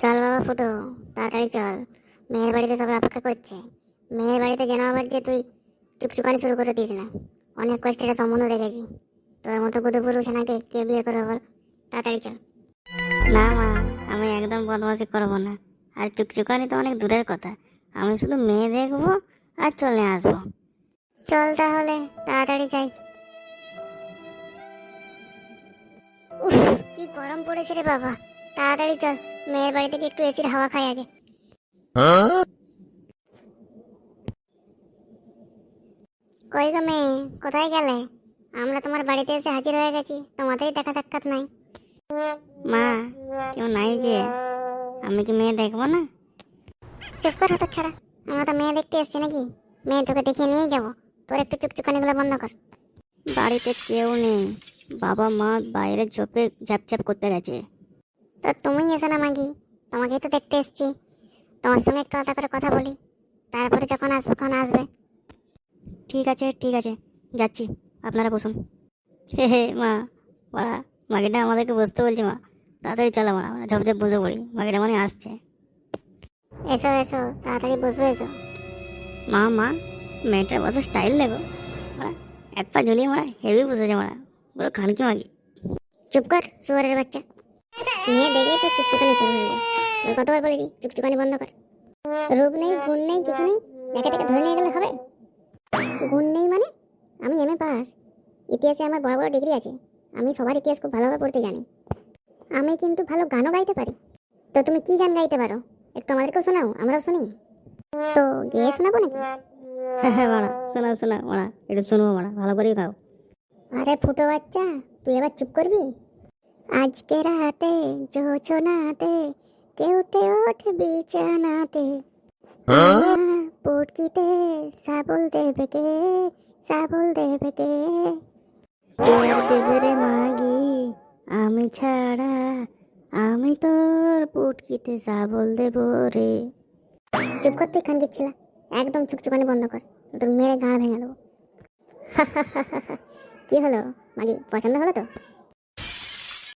চল বাবা ফুটো তাড়াতাড়ি চল। মেয়ের বাড়িতে সবাই অপেক্ষা করছে। মেয়ের বাড়িতে যেন আবার যে তুই চুপচুকানি শুরু করে দিস না। অনেক কষ্টে একটা সম্বন্ধ দেখেছি। তোর মতো গুদু পুরুষ নাকি কে বিয়ে করবে বল? তাড়াতাড়ি চল। না মা আমি একদম বদমাসি করব না। আর চুকচুকানি তো অনেক দূরের কথা। আমি শুধু মেয়ে দেখব আর চলে আসব। চল তাহলে তাড়াতাড়ি যাই। উফ কি গরম পড়েছে রে বাবা। তাড়াতাড়ি চল, মেয়ের বাড়ি থেকে একটু এসির হাওয়া খাই আগে। কই গো মেয়ে, কোথায় গেলে? আমরা তোমার বাড়িতে এসে হাজির হয়ে গেছি, তোমাদেরই দেখা সাক্ষাৎ নাই। মা, কেউ নাই যে, আমি কি মেয়ে দেখব না? চুপ কর হাত ছাড়া, আমরা তো মেয়ে দেখতে এসছি নাকি? মেয়ে তোকে দেখিয়ে নিয়ে যাব, তোর একটু চুকচুকানিগুলো বন্ধ কর। বাড়িতে কেউ নেই, বাবা মা বাইরে চোপে ঝাপঝাপ করতে গেছে। তো তুমি এসো না মাগি। তোমাকেই তো দেখতে এসছি। তোমার সঙ্গে একটু আলাদা করে কথা বলি। তারপরে যখন আসবে তখন আসবে? ঠিক আছে ঠিক আছে। যাচ্ছি। আপনারা বসুন। হে হে মা মারা মাগিটা আমাদেরকে বসতে বলছে মা। তাড়াতাড়ি চলো মারা আমরা ঝপঝপ বসে পড়ি। মাগিটা মানে আসছে। এসো এসো। তাড়াতাড়ি বসবে এসো। মা মা মেয়েটার বসে স্টাইল দেখো। মারা এক পা ঝুলিয়ে মারা হেভি বসেছে মারা পুরো খানকি মাগি। চুপ কর শুয়ারের বাচ্চা। মেয়ে দেখলেই তো চুকচুকানি শুরু হয়ে যায় কতবার বলেছি চুকচুকানি বন্ধ কর। রূপ নেই গুণ নেই কিছু নেই দেখে দেখে ধরে নিয়ে গেলে হবে। গুণ নেই মানে? আমি এমএ পাস ইতিহাসে আমার বড় বড় ডিগ্রি আছে। আমি সবার ইতিহাস খুব ভালোভাবে পড়তে জানি। আমি কিন্তু ভালো গানও গাইতে পারি। তো তুমি কি গান গাইতে পারো? একটু আমাদেরকেও শোনাও আমরাও শুনি। তো গেয়ে শোনাবো নাকি? হ্যাঁ হ্যাঁ মারা শোনাও শোনাও মারা একটু শুনব মারা ভালো করেই খাও আরে ফুটো বাচ্চা তুই এবার চুপ করবি? আজকে রাতে যোচনাতে কেউটে ওঠে বিছানাতে। আমার পুটকিতে সাবল দেবে কে? সাবল দেবে কে? কে দেবে রে মাগি আমি ছাড়া আমি তোর পুটকিতে সাবল দেব রে। চুপ করতে খান গেছিলা একদম চুকচুকানি বন্ধ কর তোর মেরে গাঁড় ভেঙে দেবো। কি হলো? মাগি পছন্দ হলো তো?